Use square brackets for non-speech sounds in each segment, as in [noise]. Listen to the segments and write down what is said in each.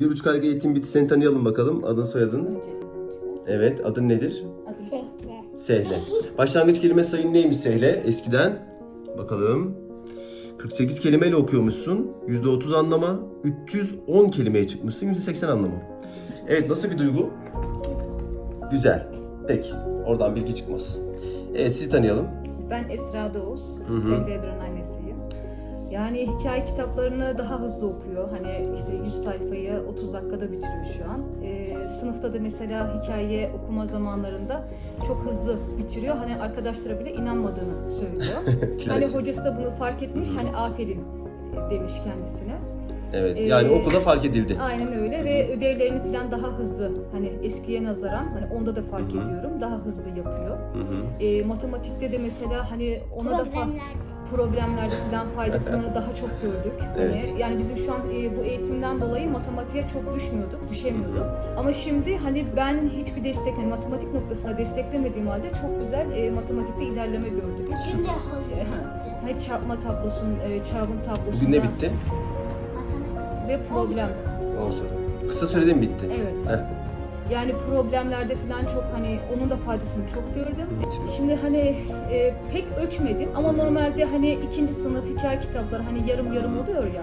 Bir buçuk aylık eğitim bitti. Seni tanıyalım bakalım. Adın soyadın. Evet. Adın nedir? Sesle. Sehle. Başlangıç kelime sayın neymiş Sehle? Eskiden. Bakalım. 48 kelimeyle okuyormuşsun. %30 anlama. 310 kelimeye çıkmışsın. %80 anlama. Evet nasıl bir duygu? Güzel. Peki. Oradan bilgi çıkmaz. Evet sizi tanıyalım. Ben Esra Doğuz, Hı hı. Sevde Ebru'nun annesiyim. Yani hikaye kitaplarını daha hızlı okuyor. Hani işte 100 sayfayı 30 dakikada bitiriyor şu an. Ee, sınıfta da mesela hikaye okuma zamanlarında çok hızlı bitiriyor. Hani arkadaşlara bile inanmadığını söylüyor. [laughs] hani hocası da bunu fark etmiş. Hani aferin demiş kendisine. Evet. Ee, Yani okulda fark edildi. Aynen öyle ve ödevlerini falan daha hızlı hani eskiye nazaran hani onda da fark Hı hı. ediyorum daha hızlı yapıyor. Hı hı. E, matematikte de mesela hani ona da fa- Problemler. Problemlerde falan faydasını daha çok gördük. Hani Evet. yani bizim şu an e, bu eğitimden dolayı matematiğe çok düşmüyorduk, düşemiyorduk. Ama şimdi hani ben hiçbir destek, hani matematik noktasına desteklemediğim halde çok güzel e, matematikte ilerleme gördük. Şimdi hazır. Hani çarpma tablosun, e, çarpım tablosunda Bugün ne bitti? Matematik. ve problem. Ondan sonra. Kısa sürede mi bitti? Evet. Heh. Yani problemlerde falan çok hani onun da faydasını çok gördüm. Şimdi hani e, pek ölçmedim ama normalde hani ikinci sınıf hikaye kitapları hani yarım yarım oluyor ya.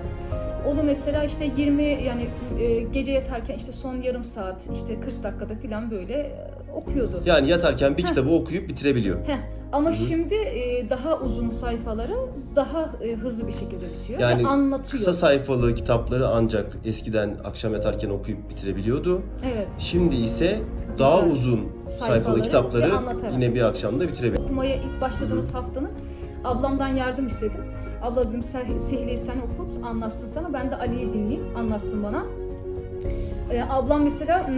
Onu mesela işte 20 yani e, gece yatarken işte son yarım saat işte 40 dakikada falan böyle okuyordu. Yani yatarken bir Heh. kitabı okuyup bitirebiliyor. Heh, ama Hı hı. şimdi e, daha uzun sayfaları daha e, hızlı bir şekilde bitiyor Yani ve anlatıyor. Kısa sayfalı kitapları ancak eskiden akşam yatarken okuyup bitirebiliyordu. Evet. Şimdi ise daha Güzel. uzun sayfalı Sayfaları kitapları ve anlatarak. yine bir akşamda bitirebiliyor. okumaya ilk başladığımız haftanın ablamdan yardım istedim. Abla dedim sen Sihli'yi sen okut, anlatsın sana. Ben de Ali'yi dinleyeyim, anlatsın bana. Ee, ablam mesela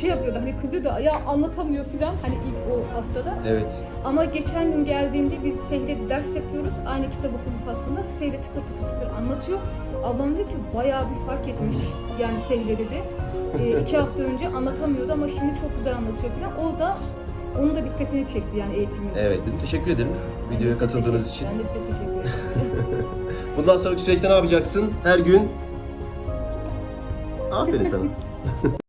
şey yapıyordu hani kızıyordu ya anlatamıyor falan hani ilk o haftada. Evet. Ama geçen gün geldiğimde biz Sehle ders yapıyoruz. Aynı kitap okuma faslında Sehle tıkır tıkır tıkır anlatıyor. Ablam diyor ki bayağı bir fark etmiş yani Sehle dedi. Ee, iki hafta önce anlatamıyordu ama şimdi çok güzel anlatıyor falan. O da onun da dikkatini çekti yani eğitimin. Evet dedim. Teşekkür ederim videoya katıldığınız için. Ben de size teşekkür ederim. [laughs] Bundan sonraki süreçte ne yapacaksın? Her gün. Aferin sana. [laughs]